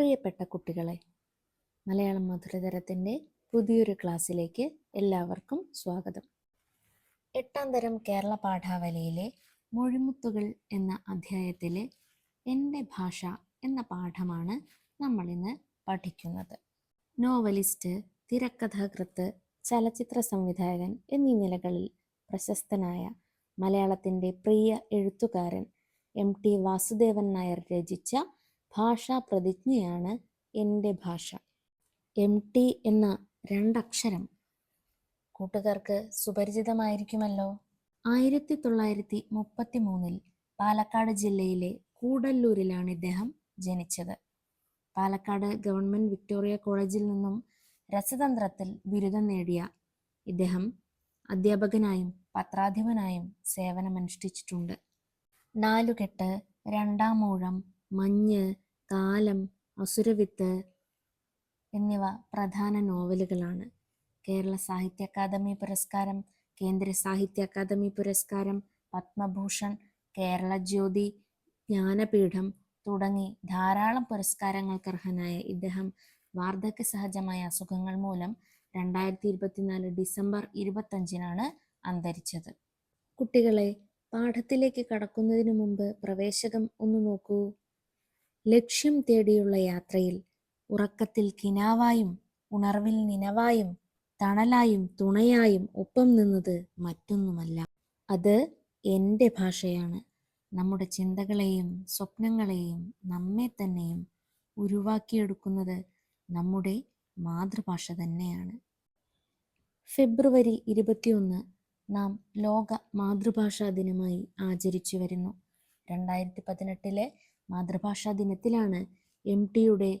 പ്രിയപ്പെട്ട കുട്ടികളെ മലയാളം മധുരതരത്തിന്റെ പുതിയൊരു ക്ലാസ്സിലേക്ക് എല്ലാവർക്കും സ്വാഗതം. എട്ടാം തരം കേരള പാഠാവലിയിലെ മൊഴിമുത്തുകൾ എന്ന അധ്യായത്തിലെ എന്റെ ഭാഷ എന്ന പാഠമാണ് നമ്മളിന്ന് പഠിക്കുന്നത്. നോവലിസ്റ്റ് തിരക്കഥാകൃത്ത് ചലച്ചിത്ര സംവിധായകൻ എന്നീ നിലകളിൽ പ്രശസ്തനായ മലയാളത്തിന്റെ പ്രിയ എഴുത്തുകാരൻ എം ടി വാസുദേവൻ നായർ രചിച്ച ഭാഷാ പ്രതിജ്ഞയാണ് എന്റെ ഭാഷ. എം ടി എന്ന രണ്ടക്ഷരം. കൂട്ടുകാർക്ക് സുപരിചിതമായിരിക്കുമല്ലോ? ആയിരത്തി തൊള്ളായിരത്തി മുപ്പത്തി മൂന്നിൽ പാലക്കാട് ജില്ലയിലെ കൂടല്ലൂരിലാണ് ഇദ്ദേഹം ജനിച്ചത്. പാലക്കാട് ഗവൺമെന്റ് വിക്ടോറിയ കോളേജിൽ നിന്നും രസതന്ത്രത്തിൽ ബിരുദം നേടിയ ഇദ്ദേഹം അധ്യാപകനായും പത്രാധിപനായും സേവനമനുഷ്ഠിച്ചിട്ടുണ്ട്. നാലുകെട്ട് രണ്ടാം മൂഴം മഞ്ഞ് കാലം അസുരവിത്ത് എന്നിവ പ്രധാന നോവലുകളാണ്. കേരള സാഹിത്യ അക്കാദമി പുരസ്കാരം കേന്ദ്ര സാഹിത്യ അക്കാദമി പുരസ്കാരം പത്മഭൂഷൺ കേരള ജ്യോതി ജ്ഞാനപീഠം തുടങ്ങി ധാരാളം പുരസ്കാരങ്ങൾക്ക് അർഹനായ ഇദ്ദേഹം വാർദ്ധക്യ സഹജമായ അസുഖങ്ങൾ മൂലം രണ്ടായിരത്തി ഇരുപത്തിനാല് ഡിസംബർ ഇരുപത്തഞ്ചിനാണ് അന്തരിച്ചത്. കുട്ടികളെ പാഠത്തിലേക്ക് കടക്കുന്നതിന് മുമ്പ് പ്രവേശകം ഒന്ന് നോക്കൂ. ലക്ഷ്യം തേടിയുള്ള യാത്രയിൽ ഉറക്കത്തിൽ കിനാവായും ഉണർവിൽ നിനവായും തണലായും തുണയായും ഒപ്പം നിന്നത് മറ്റൊന്നുമല്ല. അത് എന്റെ ഭാഷയാണ്. നമ്മുടെ ചിന്തകളെയും സ്വപ്നങ്ങളെയും നമ്മെ തന്നെയും ഉരുവാക്കിയെടുക്കുന്നത് നമ്മുടെ മാതൃഭാഷ തന്നെയാണ്. ഫെബ്രുവരി ഇരുപത്തിയൊന്ന് നാം ലോക മാതൃഭാഷാ ദിനമായി ആചരിച്ചു വരുന്നു. രണ്ടായിരത്തി പതിനെട്ടിലെ മാതൃഭാഷാ ദിനത്തിലാണ് എം ടിയുടെ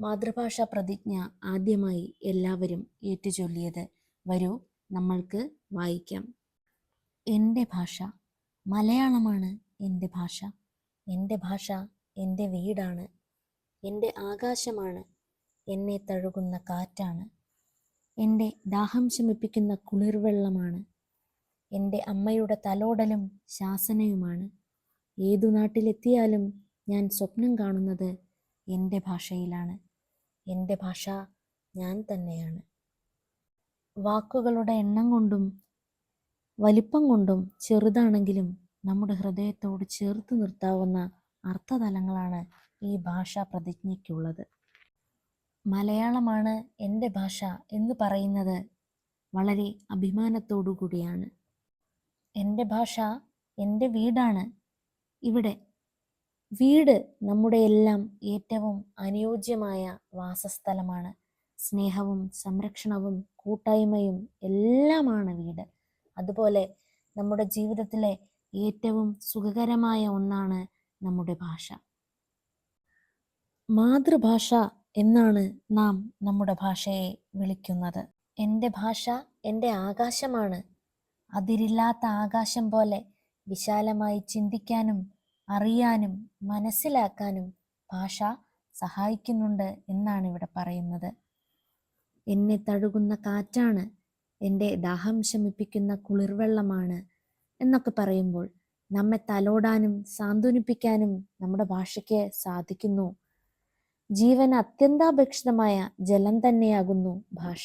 മാതൃഭാഷാ പ്രതിജ്ഞ ആദ്യമായി എല്ലാവരും ഏറ്റുചൊല്ലിയത്. വരൂ നമ്മൾക്ക് വായിക്കാം. എന്റെ ഭാഷ മലയാളമാണ് എന്റെ ഭാഷ. എന്റെ ഭാഷ എന്റെ വീടാണ്. എന്റെ ആകാശമാണ് എന്നെ തഴുകുന്ന കാറ്റാണ്. എന്റെ ദാഹം ശമിപ്പിക്കുന്ന കുളിർവെള്ളമാണ്. എന്റെ അമ്മയുടെ തലോടലും ശാസനയുമാണ്. ഏതു നാട്ടിലെത്തിയാലും ഞാൻ സ്വപ്നം കാണുന്നത് എന്റെ ഭാഷയിലാണ്. എന്റെ ഭാഷ ഞാൻ തന്നെയാണ്. വാക്കുകളുടെ എണ്ണം കൊണ്ടും വലിപ്പം കൊണ്ടും ചെറുതാണെങ്കിലും നമ്മുടെ ഹൃദയത്തോട് ചേർത്ത് നിർത്താവുന്ന അർത്ഥതലങ്ങളാണ് ഈ ഭാഷാ പ്രതിജ്ഞയ്ക്കുള്ളത്. മലയാളമാണ് എന്റെ ഭാഷ എന്ന് പറയുന്നത് വളരെ അഭിമാനത്തോടു കൂടിയാണ്. എന്റെ ഭാഷ എന്റെ വീടാണ്. ഇവിടെ വീട് നമ്മുടെ എല്ലാം ഏറ്റവും അനുയോജ്യമായ വാസസ്ഥലമാണ്. സ്നേഹവും സംരക്ഷണവും കൂട്ടായ്മയും എല്ലാമാണ് വീട്. അതുപോലെ നമ്മുടെ ജീവിതത്തിലെ ഏറ്റവും സുഖകരമായ ഒന്നാണ് നമ്മുടെ ഭാഷ. മാതൃഭാഷ എന്നാണ് നാം നമ്മുടെ ഭാഷയെ വിളിക്കുന്നത്. എന്റെ ഭാഷ എന്റെ ആകാശമാണ്. അതിരില്ലാത്ത ആകാശം പോലെ വിശാലമായി ചിന്തിക്കാനും അറിയാനും മനസ്സിലാക്കാനും ഭാഷ സഹായിക്കുന്നുണ്ട് എന്നാണ് ഇവിടെ പറയുന്നത്. എന്നെ തഴുകുന്ന കാറ്റാണ് എന്റെ ദാഹം ശമിപ്പിക്കുന്ന കുളിർവെള്ളമാണ് എന്നൊക്കെ പറയുമ്പോൾ നമ്മെ തലോടാനും സാന്ത്വനിപ്പിക്കാനും നമ്മുടെ ഭാഷയ്ക്ക് സാധിക്കുന്നു. ജീവൻ അത്യന്താപേക്ഷിതമായ ജലം തന്നെയാകുന്നു ഭാഷ.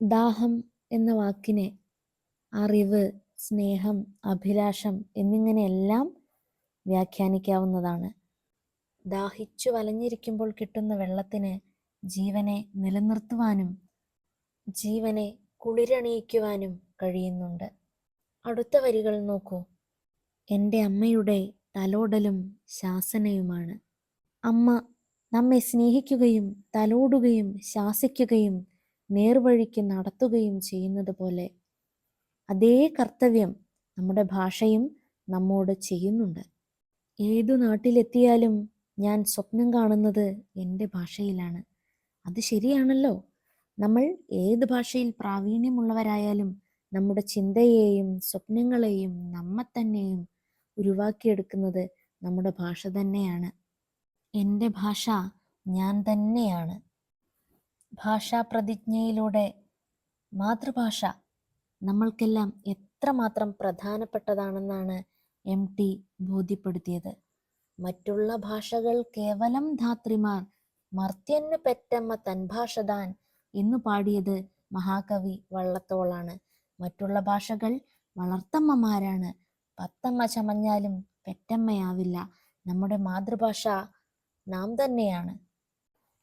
ദാഹം എന്ന വാക്കിനെ അറിവ് സ്നേഹം അഭിലാഷം എന്നിങ്ങനെയെല്ലാം വ്യാഖ്യാനിക്കാവുന്നതാണ്. ദാഹിച്ചു വലഞ്ഞിരിക്കുമ്പോൾ കിട്ടുന്ന വെള്ളത്തിന് ജീവനെ നിലനിർത്തുവാനും ജീവനെ കുളിരണിയിക്കുവാനും കഴിയുന്നുണ്ട്. അടുത്ത വരികൾ നോക്കൂ. എന്റെ അമ്മയുടെ തലോടലും ശാസനയുമാണ്. അമ്മ നമ്മെ സ്നേഹിക്കുകയും തലോടുകയും ശാസിക്കുകയും നേർവഴിക്ക് നടത്തുകയും ചെയ്യുന്നത് പോലെ അതേ കർത്തവ്യം നമ്മുടെ ഭാഷയും നമ്മോട് ചെയ്യുന്നുണ്ട്. ഏതു നാട്ടിലെത്തിയാലും ഞാൻ സ്വപ്നം കാണുന്നത് എന്റെ ഭാഷയിലാണ്. അത് ശരിയാണല്ലോ. നമ്മൾ ഏത് ഭാഷയിൽ പ്രാവീണ്യമുള്ളവരായാലും നമ്മുടെ ചിന്തയെയും സ്വപ്നങ്ങളെയും നമ്മെ തന്നെയും ഉരുവാക്കിയെടുക്കുന്നത് നമ്മുടെ ഭാഷ തന്നെയാണ്. എന്റെ ഭാഷ ഞാൻ തന്നെയാണ്. ഭാഷാ പ്രതിജ്ഞയിലൂടെ മാതൃഭാഷ നമ്മൾക്കെല്ലാം എത്രമാത്രം പ്രധാനപ്പെട്ടതാണെന്നാണ് എം ടി ബോധ്യപ്പെടുത്തിയത്. മറ്റുള്ള ഭാഷകൾ കേവലം ധാത്രിമാർ മർത്യന്നു പെറ്റമ്മ തൻ എന്ന് താൻ എന്നു പാടിയത് മഹാകവി വള്ളത്തോളാണ്. മറ്റുള്ള ഭാഷകൾ വളർത്തമ്മമാരാണ്. പത്തമ്മ ചമഞ്ഞാലും പെറ്റമ്മയാവില്ല. നമ്മുടെ മാതൃഭാഷ നാം തന്നെയാണ്.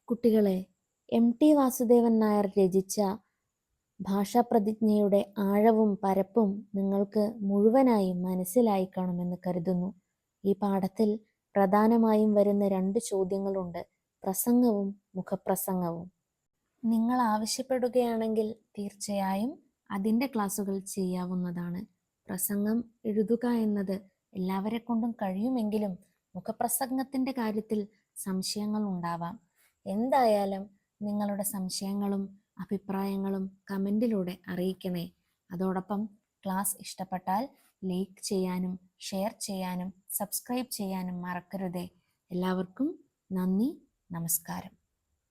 കുട്ടികളെ എം ടി വാസുദേവൻ നായർ രചിച്ച ഭാഷാപ്രതിജ്ഞയുടെ ആഴവും പരപ്പും നിങ്ങൾക്ക് മുഴുവനായും മനസ്സിലായി കാണുമെന്ന് കരുതുന്നു. ഈ പാഠത്തിൽ പ്രധാനമായും വരുന്ന രണ്ട് ചോദ്യങ്ങളുണ്ട്. പ്രസംഗവും മുഖപ്രസംഗവും. നിങ്ങൾ ആവശ്യപ്പെടുകയാണെങ്കിൽ തീർച്ചയായും അതിന്റെ ക്ലാസ്സുകൾ ചെയ്യാവുന്നതാണ്. പ്രസംഗം എഴുതുക എന്നത് എല്ലാവരെ കൊണ്ടും കഴിയുമെങ്കിലും മുഖപ്രസംഗത്തിന്റെ കാര്യത്തിൽ സംശയങ്ങൾ ഉണ്ടാവാം. എന്തായാലും നിങ്ങളുടെ സംശയങ്ങളും അഭിപ്രായങ്ങളും കമന്റിലൂടെ അറിയിക്കണേ. അതോടൊപ്പം ക്ലാസ് ഇഷ്ടപ്പെട്ടാൽ ലൈക്ക് ചെയ്യാനും ഷെയർ ചെയ്യാനും സബ്സ്ക്രൈബ് ചെയ്യാനും മറക്കരുതേ. എല്ലാവർക്കും നന്ദി നമസ്കാരം.